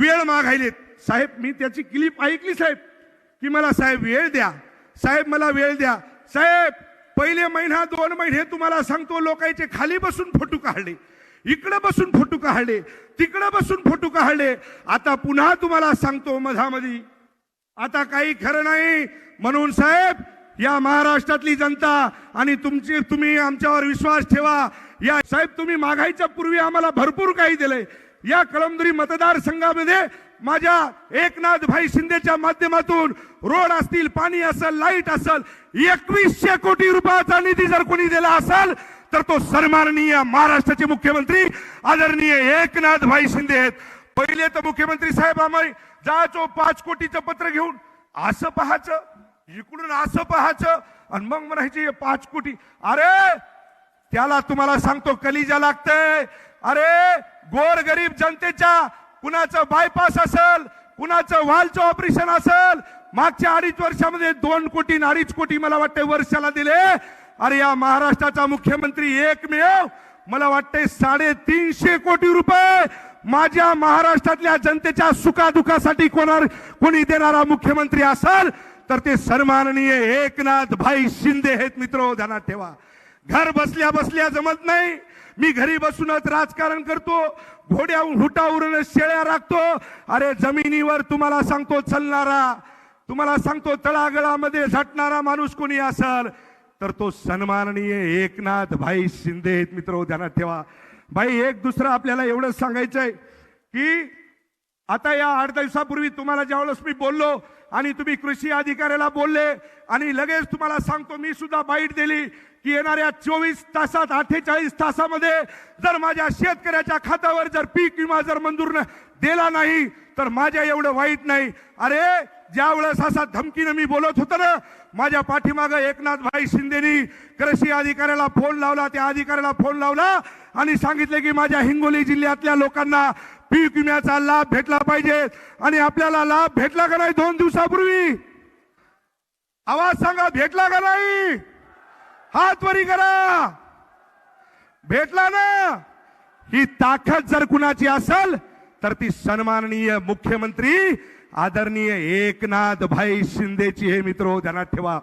वेळ मागायलेत. साहेब मी त्याची क्लिप ऐकली साहेब की मला साहेब वेळ द्या. साहेब मला वेळ द्या. साहेब पहिले महिना दोन महिने तुम्हाला सांगतो लोकांचे खाली बसून फोटो काढले इकडे बसून फोटो काढले तिकडे बसून फोटो काढले. आता पुन्हा तुम्हाला सांगतो मधामधी आता काही खरं नाही. म्हणून साहेब या महाराष्ट्रातली जनता आणि तुमची तुम्ही आमच्यावर विश्वास ठेवा. या साहेब तुम्ही मागायच्या पूर्वी आम्हाला भरपूर काही दिलंय. या कळमदुरी मतदारसंघामध्ये माझ्या एकनाथ भाई शिंदेच्या माध्यमातून रोड असतील पाणी असेल लाइट असेल एकवीसशे कोटी रुपयाचा निधी जर कोणी दिला असेल तर तो सन्माननीय महाराष्ट्राचे मुख्यमंत्री आदरणीय एकनाथ भाई शिंदे आहेत. पहिले तर मुख्यमंत्री साहेब आम्ही जायचो पाच कोटीचं पत्र घेऊन. असं पाहायचं इकडून असं पाहायचं आणि मग म्हणायचे पाच कोटी. अरे त्याला तुम्हाला सांगतो कलिजा लागतंय. अरे गोर गरीब जनतेच्या कुणाचं बायपास असेल कुणाचं वालचं ऑपरेशन असेल मागच्या अडीच वर्षामध्ये दोन कोटी अडीच कोटी मला वाटते वर्षाला दिले. अरे या महाराष्ट्राचा मुख्यमंत्री एकमेव मला वाटते साडेतीनशे कोटी रुपये माझ्या महाराष्ट्रातल्या जनतेच्या सुखादुखासाठी कोणार कोणी देणारा मुख्यमंत्री असाल तर ते सन्माननीय एकनाथ भाई शिंदे आहेत मित्र ध्यानात ठेवा. घर बसल्या बसल्या जमत नाही. मी घरी बसूनच राजकारण करतो. घोड्या हुटावरूनच शेळ्या राखतो. अरे जमिनीवर तुम्हाला सांगतो चलणारा. तुम्हाला सांगतो तळागळामध्ये झटणारा माणूस कोणी असल. तर तो सन्माननीय एकनाथ भाई शिंदे आहेत मित्र ध्यानात ठेवा. भाई एक दुसरं आपल्याला एवढंच सांगायचंय की आता या आठ दिवसापूर्वी तुम्हाला ज्यावेळेस मी बोललो आणि तुम्ही कृषी अधिकाऱ्याला बोलले आणि लगेच तुम्हाला सांगतो मी सुद्धा बाईट दिली की येणाऱ्या चोवीस तासात अठ्ठेचाळीस तासामध्ये जर माझ्या शेतकऱ्याच्या खात्यावर जर पीक विमा जर मंजूर दिला नाही तर माझ्या एवढं वाईट नाही. अरे ज्या वेळेस असा धमकीनं मी बोलत होतो ना माझ्या पाठीमागं एकनाथ भाई शिंदेनी कृषी अधिकाऱ्याला फोन लावला त्या अधिकाऱ्याला फोन लावला आणि सांगितले की माझ्या हिंगोली जिल्ह्यातल्या लोकांना पीक विम्याचा लाभ भेटला पाहिजे आणि आपल्याला लाभ भेटला का नाही दोन दिवसापूर्वी? आवाज सांगा भेटला का नाही? हात वरी करा. भेटला ना? ही ताकद जर कुणाची असेल तर ती सन्माननीय मुख्यमंत्री आदरणीय एकनाथ भाई शिंदेची हे मित्र हो, ध्यानात ठेवा.